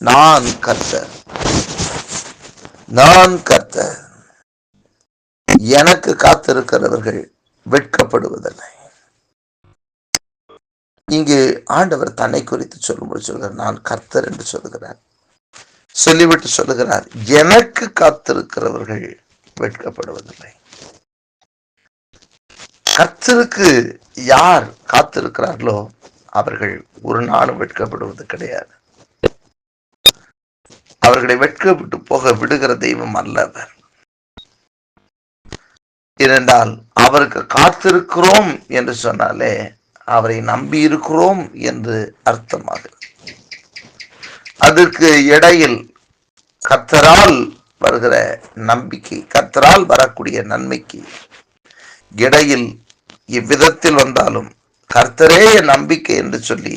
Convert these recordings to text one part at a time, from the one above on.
நான் கர்த்தர். நான் கர்த்தர். எனக்கு காத்திருக்கிறவர்கள் வெட்கப்படுவதில்லை. இங்கு ஆண்டவர் தன்னை குறித்து சொல்லும்போது சொல்கிறார். நான் கர்த்தர் என்று சொல்லுகிறார். சொல்லிவிட்டு சொல்லுகிறார். எனக்கு காத்திருக்கிறவர்கள் வெட்கப்படுவதில்லை. கர்த்தருக்கு யார் காத்திருக்கிறார்களோ அவர்கள் ஒரு நாளும் வெட்கப்படுவது கிடையாது. அவர்களை வெட்கப்பட்டு போக விடுகிற தெய்வம் அல்ல அவர் ஏனென்றால் அவருக்கு காத்திருக்கிறோம் என்று சொன்னாலே அவரை நம்பி இருக்கிறோம் என்று அர்த்தமாகிறது அதற்கு இடையில் கத்தரால் வருகிற நம்பிக்கை கத்தரால் வரக்கூடிய நன்மைக்கு இடையில் இவ்விதத்தில் வந்தாலும் கர்த்தரே நம்பிக்கை என்று சொல்லி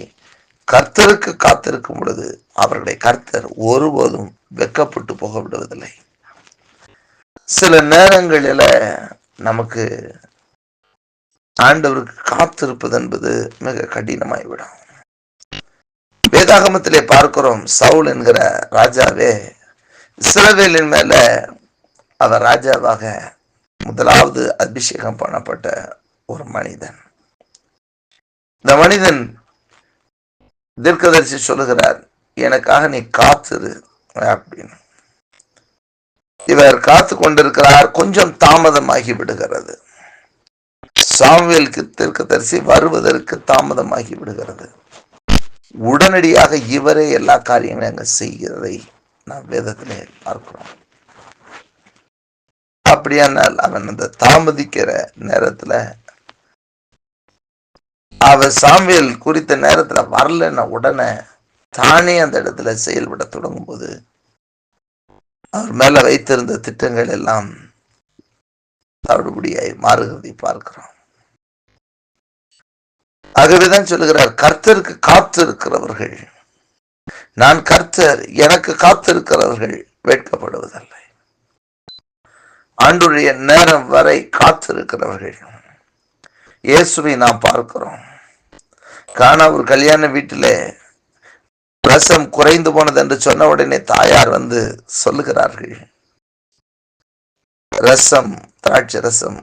கர்த்தருக்கு காத்திருக்கும் பொழுது அவர்களை கர்த்தர் ஒருபோதும் வெக்கப்பட்டு போக விடுவதில்லை சில நேரங்களில நமக்கு ஆண்டவருக்கு காத்திருப்பது என்பது மிக கடினமாய்விடும். வேதாகமத்திலே பார்க்கிறோம் சவுல் என்கிற ராஜாவே இஸ்ரவேலின் மேல அவர் ராஜாவாக முதலாவது அபிஷேகம் பண்ணப்பட்ட ஒரு மனிதன். இந்த மனிதன் தீர்க்கதரிசி சொல்லுகிறார் எனக்காக நீ காத்துரு அப்படின்னு. இவர் காத்து கொண்டிருக்கிறார் கொஞ்சம் தாமதமாகி விடுகிறது. சாமுவேலுக்கு தீர்க்கதரிசி வருவதற்கு தாமதமாகி விடுகிறது. உடனடியாக இவரே எல்லா காரியங்களையும் அங்க செய்கிறதை நாம் வேதத்திலே பார்க்கிறோம். அப்படியானால் அவன் அந்த தாமதிக்கிற நேரத்துல அவர் சாமியல் குறித்த நேரத்துல வரலன்னா உடனே தானே அந்த இடத்துல செயல்பட தொடங்கும் போது அவர் மேல வைத்திருந்த திட்டங்கள் எல்லாம் தவிடுபடியாய் மாறுகிறதை பார்க்கிறோம். ஆகவேதான் சொல்லுகிறார் கர்த்தருக்கு காத்திருக்கிறவர்கள் நான் கர்த்தர் எனக்கு காத்திருக்கிறவர்கள் வேட்கப்படுவதில்லை. ஆண்டுடைய நேரம் வரை காத்திருக்கிறவர்கள். இயேசுவை நாம் பார்க்கிறோம். காணா ஒரு கல்யாண வீட்டிலே ரசம் குறைந்து போனது என்று சொன்ன உடனே தாயார் வந்து சொல்லுகிறார்கள். ரசம் திராட்சை ரசம்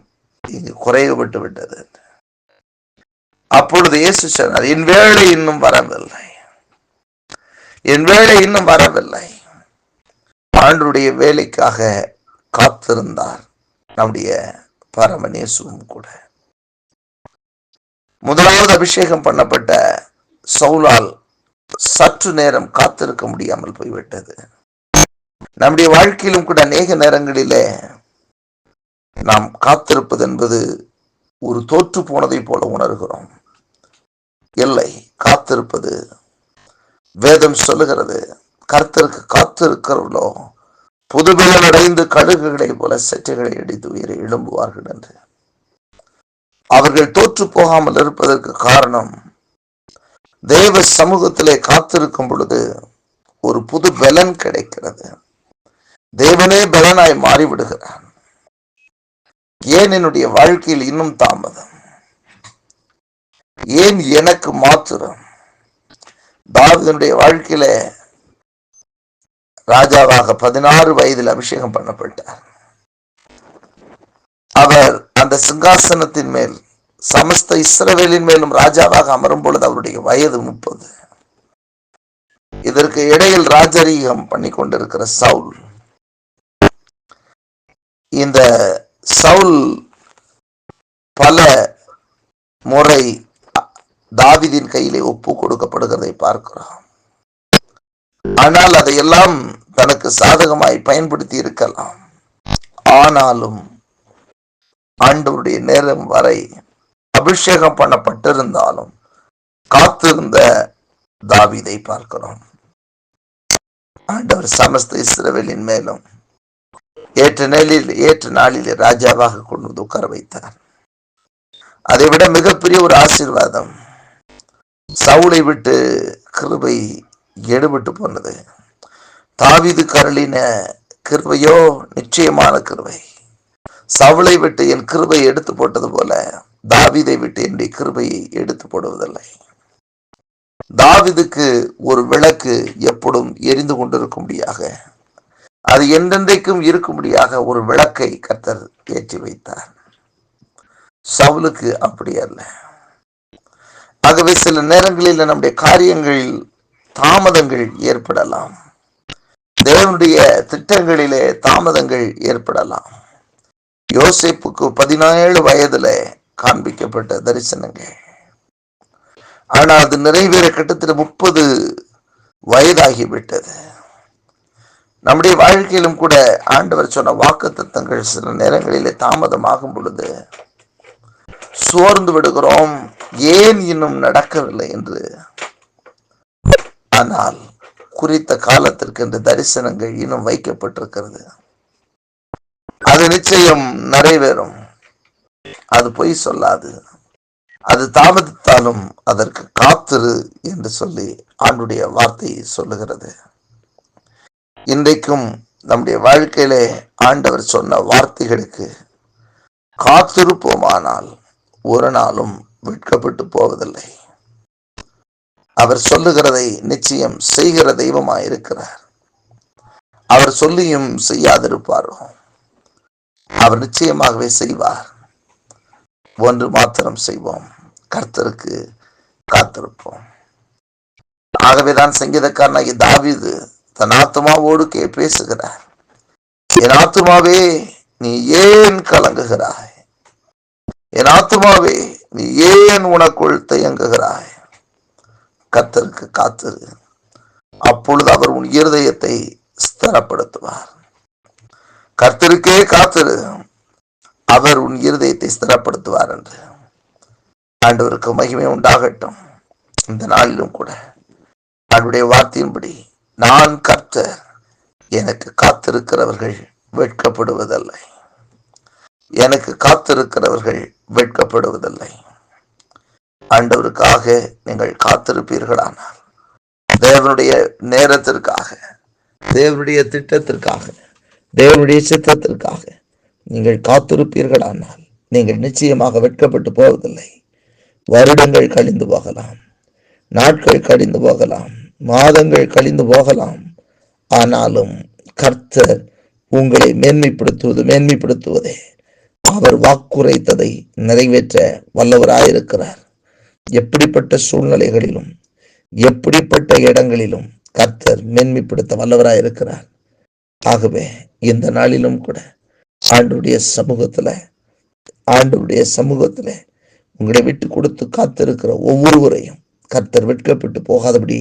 இங்கு குறைவுபட்டு விட்டது அப்பொழுது இயேசு சொன்னார் என் வேலை இன்னும் வரவில்லை. என் வேலை இன்னும் வரவில்லை. ஆண்டுடைய வேலைக்காக காத்திருந்தார். நம்முடைய பரமநேசுவும் கூட. முதலாவது அபிஷேகம் பண்ணப்பட்ட சவுலால் சற்று நேரம் காத்திருக்க முடியாமல் போய்விட்டது. நம்முடைய வாழ்க்கையிலும் கூட அநேக நேரங்களிலே நாம் காத்திருப்பது என்பது ஒரு தோற்று போனதை போல உணர்கிறோம். இல்லை காத்திருப்பது வேதம் சொல்லுகிறது கர்த்தருக்கு காத்திருக்கிறவர்களோ புதுபெயல் அடைந்து கழுகுகளை போல செற்றுகளை அடித்து உயிரை எழும்புவார்கள் என்று. அவர்கள் தோற்று போகாமல் இருப்பதற்கு காரணம் தேவ சமூகத்திலே காத்திருக்கும் பொழுது ஒரு புது பலன் கிடைக்கிறது. தேவனே பலனாய் மாறிவிடுகிறான் ஏன் என்னுடைய வாழ்க்கையில் இன்னும் தாமதம்? ஏன் எனக்கு மாத்திரம்? தாவிதனுடைய வாழ்க்கையில ராஜாவாக பதினாறு வயதில் அபிஷேகம் பண்ணப்பட்டார். அந்த சிங்காசனத்தின் மேல் சமஸ்த இஸ்ரவேலின் மேலும் ராஜாவாக அமரும் பொழுது அவருடைய வயது முப்பது. இதற்கு இடையில் ராஜரீகம் பண்ணி கொண்டிருக்கிற சவுல். இந்த சவுல் பல முறை தாவிதின் கையிலே ஒப்பு கொடுக்கப்படுகிறதை பார்க்கிறோம். ஆனால் அதையெல்லாம் தனக்கு சாதகமாய் பயன்படுத்தி இருக்கலாம். ஆனாலும் ஆண்டவருடைய நேரம் வரை அபிஷேகம் பண்ணப்பட்டிருந்தாலும் காத்திருந்த தாவிதை பார்க்கிறோம். ஆண்டவர் சமஸ்த இஸ்ரவேலின் மேலும் ஏற்ற நாளில் ஏற்ற நாளில் ராஜாவாக கொண்டு வந்து உட்கார வைத்தார். அதை விட மிகப்பெரிய ஒரு ஆசீர்வாதம் சவுளை விட்டு கிருபை எடுபட்டு போனது. தாவிது கரளின கிருபையோ நிச்சயமான கிருபை. சவுளை விட்டு என் கிருபை எடுத்து போட்டது போல தாவிதை விட்டு என்னுடைய கிருபையை எடுத்து போடுவதில்லை. தாவிதுக்கு ஒரு விளக்கு எப்படும் எரிந்து கொண்டிருக்கும்படியாக அது என்றென்றைக்கும் இருக்கும்படியாக ஒரு விளக்கை கர்த்தர் ஏற்றி வைத்தார். சவுலுக்கு அப்படி அல்ல. ஆகவே சில நேரங்களில் நம்முடைய காரியங்களில் தாமதங்கள் ஏற்படலாம். தேவனுடைய திட்டங்களிலே தாமதங்கள் ஏற்படலாம். யோசிப்புக்கு பதினேழு வயதுல காண்பிக்கப்பட்ட தரிசனங்கள் ஆனா அது நிறைவேற கட்டத்தில் முப்பது வயதாகிவிட்டது. நம்முடைய வாழ்க்கையிலும் கூட ஆண்டவர் சொன்ன வாக்கு தத்தங்கள் சில நேரங்களிலே தாமதமாகும் பொழுது சோர்ந்து விடுகிறோம். ஏன் இன்னும் நடக்கவில்லை என்று. ஆனால் குறித்த காலத்திற்கு இந்த தரிசனங்கள் இன்னும் வைக்கப்பட்டிருக்கிறது. நிச்சயம் நிறைவேறும். அது பொய் சொல்லாது. அது தாமதித்தாலும் அதற்கு காத்திரு என்று சொல்லி ஆண்டுடைய வார்த்தை சொல்லுகிறது. இன்றைக்கும் நம்முடைய வாழ்க்கையிலே ஆண்டவர் சொன்ன வார்த்தைகளுக்கு காத்திருப்போமானால் ஒரு நாளும் விற்கப்பட்டு போவதில்லை. அவர் சொல்லுகிறதை நிச்சயம் செய்கிற தெய்வமாயிருக்கிறார். அவர் சொல்லியும் செய்யாதிருப்பாரோ? அவர் நிச்சயமாகவே செய்வார். ஒன்று மாத்திரம் செய்வோம். கர்த்தருக்கு காத்திருப்போம். ஆகவேதான் சங்கீதக்காரனாகி தாவிது தன் ஆத்மாவோடு கே பேசுகிறார். என் ஆத்மாவே நீ ஏன் கலங்குகிறாய்? என் ஆத்மாவே நீ ஏன் உனக்குள் தயங்குகிறாய்? கத்தருக்கு காத்திரு. அப்பொழுது அவர் உன் இருதயத்தை ஸ்திரப்படுத்துவார் கர்த்தருக்கே காத்திரு அவர் உன் இருதயத்தை ஸ்திரப்படுத்துவார் என்று. ஆண்டவருக்கு மகிமை உண்டாகட்டும். இந்த நாளிலும் கூட அவருடைய வார்த்தையின்படி நான் கர்த்தர் எனக்கு காத்திருக்கிறவர்கள் வெட்கப்படுவதில்லை. எனக்கு காத்திருக்கிறவர்கள் வெட்கப்படுவதில்லை. ஆண்டவருக்காக நீங்கள் காத்திருப்பீர்களானால் தேவனுடைய நேரத்திற்காக தேவனுடைய திட்டத்திற்காக தேவனுடைய சித்தத்திற்காக நீங்கள் காத்திருப்பீர்களானால் நீங்கள் நிச்சயமாக வெட்கப்பட்டு போவதில்லை. வருடங்கள் கழிந்து போகலாம் நாட்கள் கழிந்து போகலாம் மாதங்கள் கழிந்து போகலாம். ஆனாலும் கர்த்தர் உங்களை மேன்மைப்படுத்துவது மேன்மைப்படுத்துவதே அவர் வாக்குரைத்ததை நிறைவேற்ற வல்லவராயிருக்கிறார். எப்படிப்பட்ட சூழ்நிலைகளிலும் எப்படிப்பட்ட இடங்களிலும் கர்த்தர் மேன்மைப்படுத்த வல்லவராயிருக்கிறார். ஆகவே இந்த நாளிலும் கூட ஆண்டுடைய சமூகத்துல ஆண்டுடைய சமூகத்துல உங்களை விட்டு கொடுத்து காத்திருக்கிற ஒவ்வொருவரையும் கர்த்தர் வெட்கப்பட்டு போகாதபடி